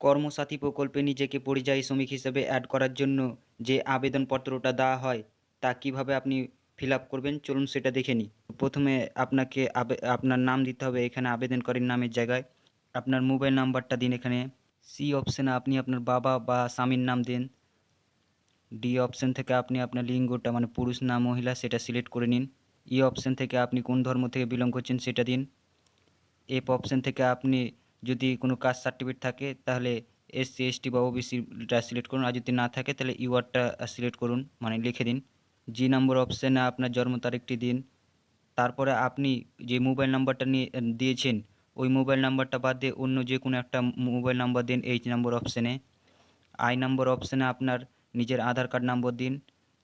কর্মসাথী প্রকল্পে নিজেকে পরিযায়ী শ্রমিক হিসেবে অ্যাড করার জন্য যে আবেদনপত্রটা দেওয়া হয়, তা কীভাবে আপনি ফিল আপ করবেন? চলুন সেটা দেখে নিই। প্রথমে আপনাকে আপনার নাম দিতে হবে এখানে আবেদনকারীর নামের জায়গায়। আপনার মোবাইল নাম্বারটা দিন এখানে। সি অপশানে আপনি আপনার বাবা বা স্বামীর নাম দিন। ডি অপশান থেকে আপনি আপনার লিঙ্গটা মানে পুরুষ না মহিলা, সেটা সিলেক্ট করে নিন। ই অপশান থেকে আপনি কোন ধর্ম থেকে বিলং করছেন সেটা দিন। এফ অপশন থেকে আপনি যদি কোনো কাস্ট সার্টিফিকেট থাকে, তাহলে এস এসসি এসটি বা ওবিসিটা সিলেক্ট করুন। আর যদি না থাকে, তাহলে ইউআরটা সিলেক্ট করুন মানে লিখে দিন। জি নম্বর অপশানে আপনার জন্ম তারিখটি দিন। তারপরে আপনি যে মোবাইল নাম্বারটা নিয়ে দিয়েছেন, ওই মোবাইল নাম্বারটা বাদ দিয়ে অন্য যে কোনো একটা মোবাইল নাম্বার দিন এইচ নম্বর অপশানে আই নম্বর অপশানে আপনার নিজের আধার কার্ড নাম্বার দিন।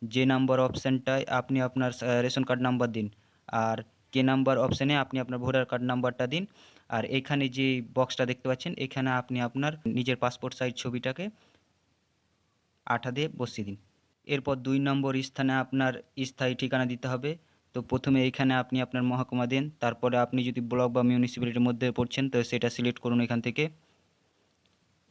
যে নাম্বার অপশানটায় আপনি আপনার রেশন কার্ড নাম্বার দিন। আর কে নাম্বার অপশানে আপনি আপনার ভোটার কার্ড নাম্বারটা দিন। আর এখানে যে বক্সটা দেখতে পাচ্ছেন, এখানে আপনি আপনার নিজের পাসপোর্ট সাইজ ছবিটাকে আঠা দিয়ে বসিয়ে দিন। এরপর দুই নম্বর স্থানে আপনার স্থায়ী ঠিকানা দিতে হবে। তো প্রথমে এখানে আপনি আপনার মহকুমা দেন, তারপরে আপনি যদি ব্লক বা মিউনিসিপ্যালিটির মধ্যে পড়ছেন, তো সেটা সিলেক্ট করুন এখান থেকে।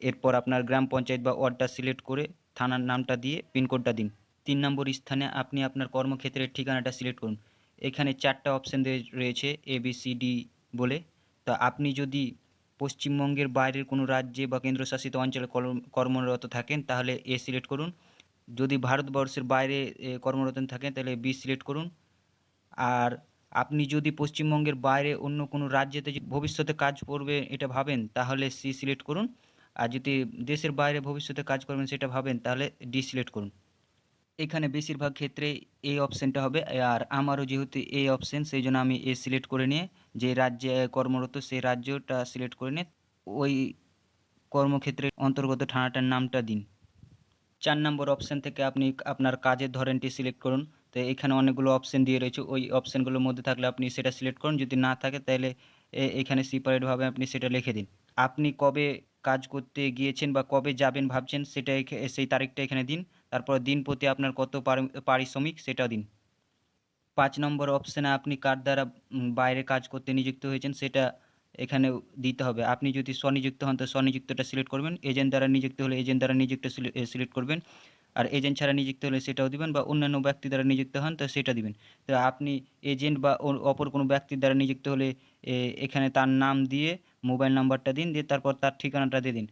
এরপর আপনার গ্রাম পঞ্চায়েত বা ওয়ার্ডটা সিলেক্ট করে থানার নামটা দিয়ে পিনকোডটা দিন। তিন নম্বর স্থানে আপনি আপনার কর্মক্ষেত্রের ঠিকানাটা সিলেক্ট করুন। এখানে চারটা অপশান রয়েছে এ বি সি ডি বলে। তা আপনি যদি পশ্চিমবঙ্গের বাইরের কোনো রাজ্যে বা কেন্দ্রশাসিত অঞ্চলে কর্মরত থাকেন, তাহলে এ সিলেক্ট করুন। যদি ভারতবর্ষের বাইরে কর্মরত থাকেন, তাহলে বি সিলেক্ট করুন। আর আপনি যদি পশ্চিমবঙ্গের বাইরে অন্য কোনো রাজ্যেতে ভবিষ্যতে কাজ করবে এটা ভাবেন, তাহলে সি সিলেক্ট করুন। আর যদি দেশের বাইরে ভবিষ্যতে কাজ করবেন সেটা ভাবেন, তাহলে ডি সিলেক্ট করুন। এখানে বেশিরভাগ ক্ষেত্রে এই অপশানটা হবে। আর আমারও যেহেতু এই অপশান সেই জন্য আমি এ সিলেক্ট করে নিয়ে যে রাজ্যে কর্মরত সেই রাজ্যটা সিলেক্ট করে নিয়ে ওই কর্মক্ষেত্রের অন্তর্গত থানাটার নামটা দিন। চার নম্বর অপশান থেকে আপনি আপনার কাজের ধরনটি সিলেক্ট করুন। তো এখানে অনেকগুলো অপশান দিয়ে রয়েছে। ওই অপশানগুলোর মধ্যে থাকলে আপনি সেটা সিলেক্ট করুন। যদি না থাকে, তাহলে এখানে সেপারেটভাবে আপনি সেটা লিখে দিন। আপনি কবে কাজ করতে গিয়েছেন বা কবে যাবেন ভাবছেন, সেটা সেই তারিখটা এখানে দিন। তারপর দিন প্রতি আপনার কত পারিশ্রমিক সেটা দিন। পাঁচ নম্বর অপশানে আপনি কার দ্বারা বাইরে কাজ করতে নিযুক্ত হয়েছেন, সেটা এখানে দিতে হবে। আপনি যদি স্বনিযুক্ত হন, তো স্বনিযুক্তটা সিলেক্ট করবেন। এজেন্ট দ্বারা নিযুক্ত হলে এজেন্ট দ্বারা নিযুক্ত সিলেক্ট করবেন। আর এজেন্ট ছাড়া নিযুক্ত হলে সেটাও দিবেন বা অন্যান্য ব্যক্তি দ্বারা নিযুক্ত হন তো সেটা দিবেন। তো আপনি এজেন্ট বা অপর কোনো ব্যক্তির দ্বারা নিযুক্ত হলে এখানে তার নাম দিয়ে মোবাইল নাম্বারটা দিন, দিয়ে তারপর তার ঠিকানাটা দিয়ে দিন।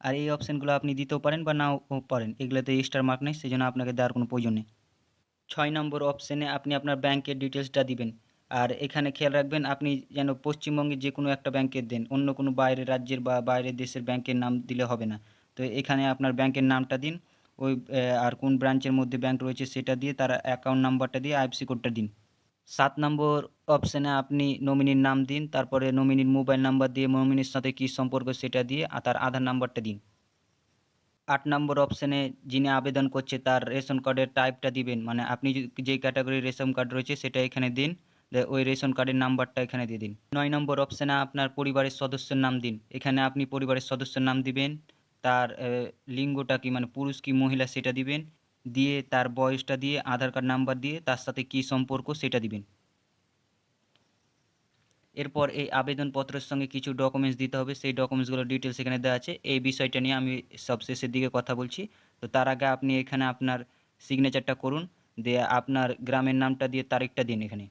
আর এই অপশানগুলো আপনি দিতেও পারেন বা নাও পারেন, এগুলোতে স্টার মার্ক নেই সেই জন্য আপনাকে দেওয়ার কোনো প্রয়োজন নেই। ছয় নম্বর অপশানে আপনি আপনার ব্যাংকের ডিটেলসটা দিবেন। আর এখানে খেয়াল রাখবেন, আপনি যেন পশ্চিমবঙ্গের যে কোনো একটা ব্যাংকের দেন, অন্য কোনো বাইরের রাজ্যের বা বাইরের দেশের ব্যাংকের নাম দিলে হবে না। তো এখানে আপনার ব্যাংকের নামটা দিন, ওই আর কোন ব্রাঞ্চের মধ্যে ব্যাংক রয়েছে সেটা দিয়ে তার অ্যাকাউন্ট নাম্বারটা দিয়ে আইএফসি কোডটা দিন। সাত নম্বর অপশানে আপনি নমিনির নাম দিন, তারপরে নমিনির মোবাইল নাম্বার দিয়ে নমিনির সাথে কী সম্পর্ক সেটা দিয়ে আর তার আধার নাম্বারটা দিন। আট নম্বর অপশানে যিনি আবেদন করছে তার রেশন কার্ডের টাইপটা দিবেন মানে আপনি যে- ক্যাটাগরির রেশন কার্ড রয়েছে সেটা এখানে দিন ওই রেশন কার্ডের নাম্বারটা এখানে দিয়ে দিন। নয় নম্বর অপশানে আপনার পরিবারের সদস্যের নাম দিন, এখানে আপনি পরিবারের সদস্যের নাম দিবেন তার লিঙ্গটা কি মানে পুরুষ কি মহিলা সেটা দিবেন? দিয়ে তার বয়সটা দিয়ে আধার কার্ড নাম্বার দিয়ে তার সাথে কি সম্পর্ক সেটা দিবেন। এরপর এই আবেদনপত্রের সঙ্গে কিছু ডকুমেন্টস দিতে হবে। সেই ডকুমেন্টসগুলোর ডিটেলস এখানে দেওয়া আছে। এই বিষয়টা নিয়ে আমি সব শেষের দিকে কথা বলছি। তো তার আগে আপনি এখানে আপনার সিগনেচারটা করুন। দিয়ে আপনার গ্রামের নামটা দিয়ে তারিখটা দিন এখানে।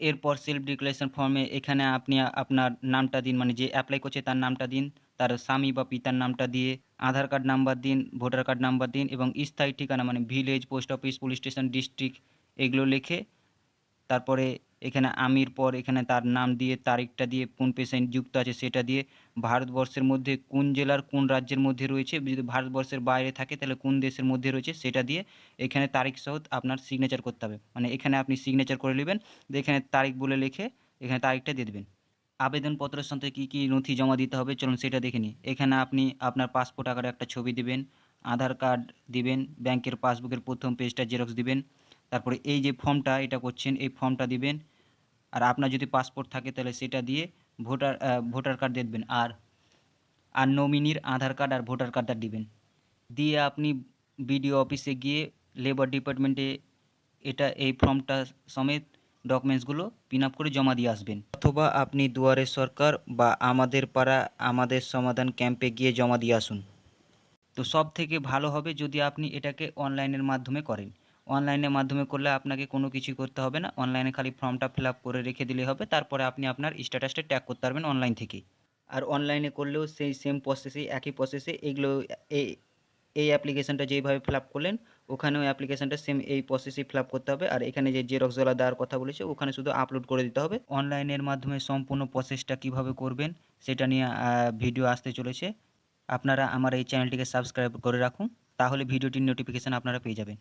এরপর সেলফ ডিক্লারেশন ফর্মে এখানে আপনি আপনার নামটা দিন মানে যে অ্যাপ্লাই করছে তার নামটা দিন। তার স্বামী বা পিতার নামটা দিয়ে, আধার কার্ড নাম্বার দিন, ভোটার কার্ড নাম্বার দিন এবং স্থায়ী ঠিকানা মানে village, post office, police station, district এগুলো লিখে, তারপরে এখানে আমির পর এখানে তার নাম দিয়ে, তারিখটা দিয়ে, কোন পেশেন্ট যুক্ত আছে সেটা দিয়ে, ভারতবর্ষের মধ্যে কোন জেলার কোন রাজ্যের মধ্যে রয়েছে, যদি ভারতবর্ষের বাইরে থাকে তাহলে কোন দেশের মধ্যে রয়েছে সেটা দিয়ে এখানে তারিখ সহ আপনার সিগনেচার করতে হবে। মানে এখানে আপনি সিগনেচার করে নেবেন, এখানে তারিখ বলে লিখে এখানে তারিখটা দিয়ে দেবেন। আবেদনপত্রের সাথে কী কী নথি জমা দিতে হবে? চলুন সেটা দেখে নিই। এখানে আপনি আপনার পাসপোর্ট আকারে একটা ছবি দিবেন, আধার কার্ড দিবেন, ব্যাংকের পাসবুকের প্রথম পেজটা জেরক্স দিবেন, তারপরে এই যে ফর্মটা এটা করছেন, এই ফর্মটা দিবেন, আর আপনার যদি পাসপোর্ট থাকে তাহলে সেটা দিয়ে ভোটার ভোটার কার্ড দিয়ে দেবেন, আর আর নমিনির আধার কার্ড আর ভোটার কার্ডটা দিবেন। দিয়ে আপনি বিডিও অফিসে গিয়ে লেবার ডিপার্টমেন্টে এটা, এই ফর্মটা সমেত ডকুমেন্টসগুলো পিন আপ করে জমা দিয়ে আসবেন। অথবা আপনি দুয়ারে সরকার বা আমাদের পাড়া আমাদের সমাধান ক্যাম্পে গিয়ে জমা দিয়ে আসুন। তো সব থেকে ভালো হবে যদি আপনি এটাকে অনলাইনের মাধ্যমে করেন। অনলাইনের মাধ্যমে করলে আপনাকে কোনো কিছুই করতে হবে না। অনলাইনে খালি ফর্মটা ফিল আপ করে রেখে দিলে হবে। তারপরে আপনি আপনার স্ট্যাটাসটা ট্যাগ করতে পারবেন অনলাইন থেকে। আর অনলাইনে করলেও সেই সেম প্রসেসেই একই প্রসেসে এগুলো এই এই অ্যাপ্লিকেশনটা যেইভাবে ফিল আপ করলেন ওখানেও অ্যাপ্লিকেশনটা সেম এই প্রসেসেই ফিল করতে হবে। আর এখানে যে জেরক্সওয়ালা দেওয়ার কথা বলেছে, ওখানে শুধু আপলোড করে দিতে হবে। অনলাইনের মাধ্যমে সম্পূর্ণ প্রসেসটা কীভাবে করবেন, সেটা নিয়ে ভিডিও আসতে চলেছে। আপনারা আমার এই চ্যানেলটিকে সাবস্ক্রাইব করে রাখুন, তাহলে ভিডিওটির নোটিফিকেশান আপনারা পেয়ে যাবেন।